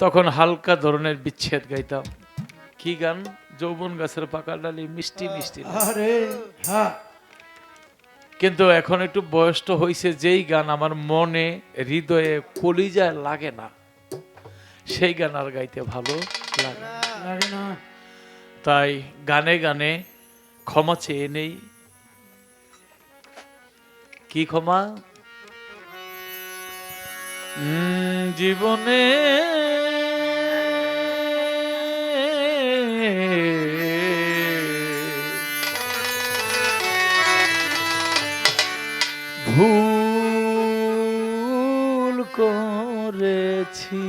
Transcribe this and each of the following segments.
তখন হালকা ধরনের বিচ্ছেদ গাইতাম। কি গান? যৌবন গাছের পাকা ডালি মিষ্টি মিষ্টি কিন্তু এখন একটু বয়স্ক হয়েছে যেই গান আমার মনে হৃদয়ে কলিজায় লাগে না সেই গান আর গাইতে ভালো লাগে না। তাই গানে গানে ক্ষমা চেয়ে নেই। কি ক্ষমা? উম, জীবনে ভুল করেছি।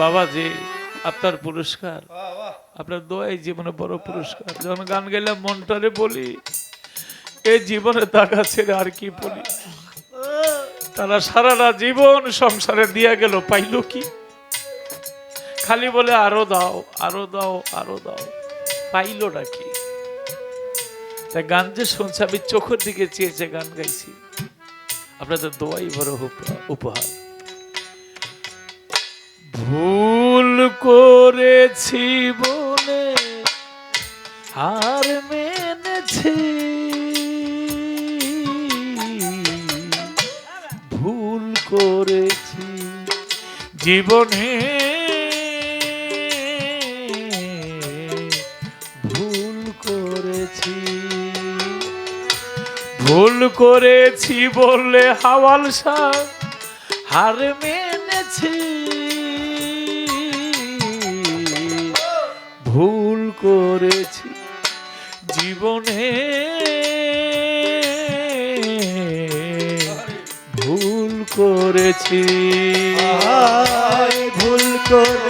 বাবাজি, আপনার পুরস্কার। আপনার দোয়াই জীবনে বড় পুরস্কার। যখন গান গাইলাম মনটারে বলি, এই জীবনে টাকা ছেড়ে আর কি বলি? তারা সারাটা জীবন সংসারে দিয়া গেল, পাইল কি? খালি বলে, আরও দাও আরও দাও আরও দাও। পাইল নাকি তাই গান যে শুনছে, আমি চোখের দিকে চেয়েছে গান গাইছি। আপনাদের দোয়াই বড় উপ- উপহার। ভুল করেছি বলে হার মেনেছি। করেছি। জীবনে ভুল করেছি। ভুল করেছি বললে হাওয়াল সার হার মেনেছি। ভুল করেছি। জীবনে করেছি। ভুল করেছি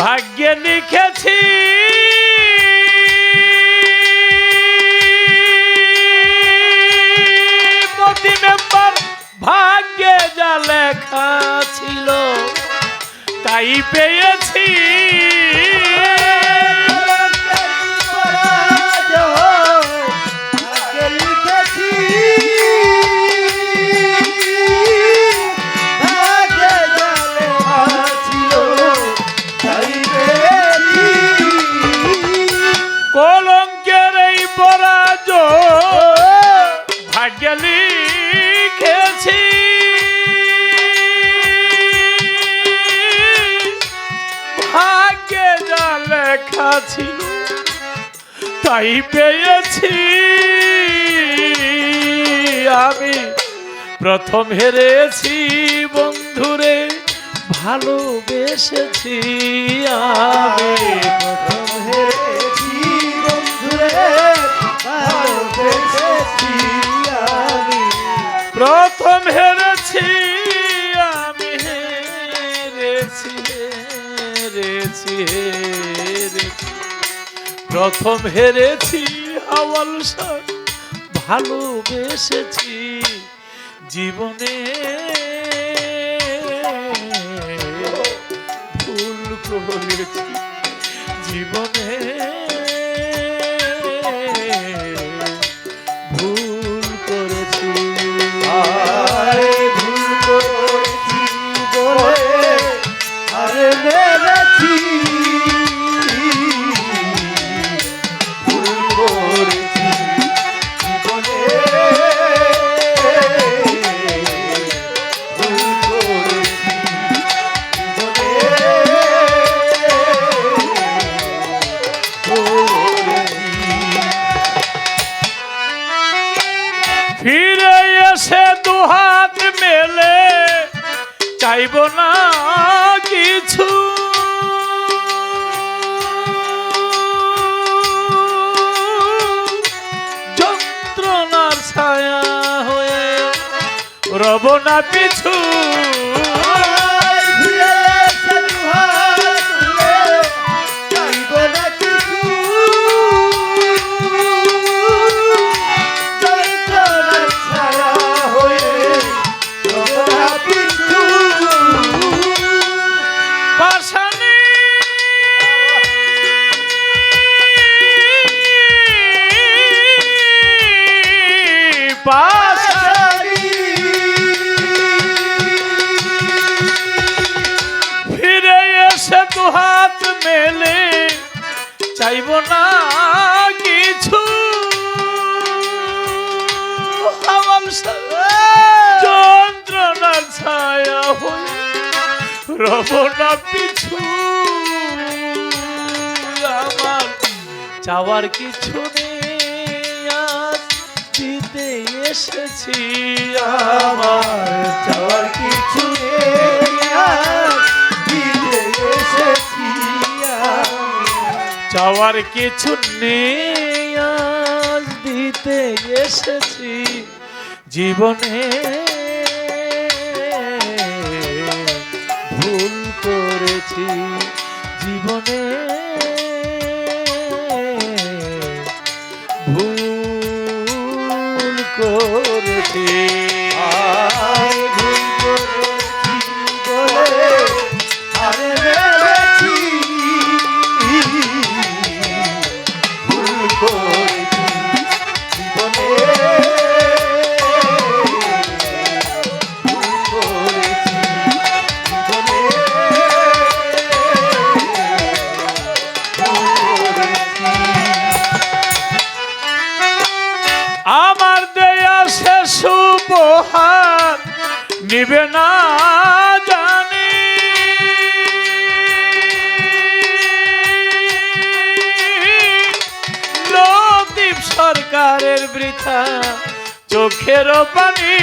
ভাগ্যে লিখেছি। মতি মেম্বার ভাগ্যে যা লেখা ছিল তাই পেয়েছি। পেয়েছি আমি প্রথম হেরেছি, বন্ধুরে, ভালোবেসেছি। আমি প্রথম হেরেছি, বন্ধুরে, ভালোবেসেছি। আমি প্রথম হেরেছি, আমি হেরেছি হেরেছি হেরেছি। প্রথম হেরেছি হাওয়াল সর ভালোবেসেছি জীবনে। ভুল করেছি জীবনে। হয়ে না পিছু। রব না পিছু। আমার চাওয়ার কিছু দিতে এসেছি। আমার চাওয়ার কিছু দিতে এসেছি। চাওয়ার কিছু নেই দিতে এসেছি। জীবনে করেছি জীবনে। ভুল করেছি। নিবে না জানি। লতিফ সরকারের বৃথা চোখের পানি।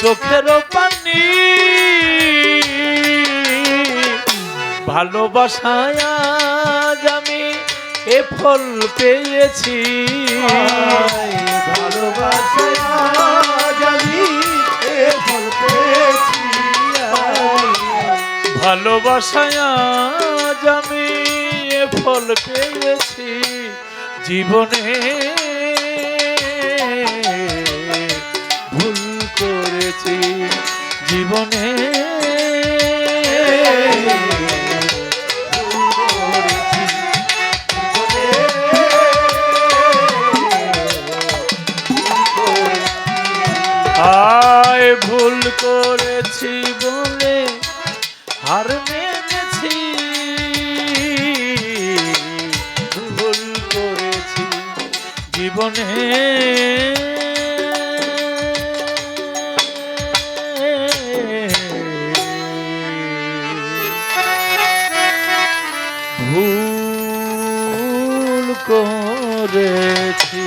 চোখের পানি। ভালোবাসায় আমি এ ফল পেয়েছি। ভালোবাসায় আমি এ ফল পেয়েছি। জীবনে ভুল করেছি বলে হার মেনেছি। ভুল করেছি জীবনে। ভুল করেছি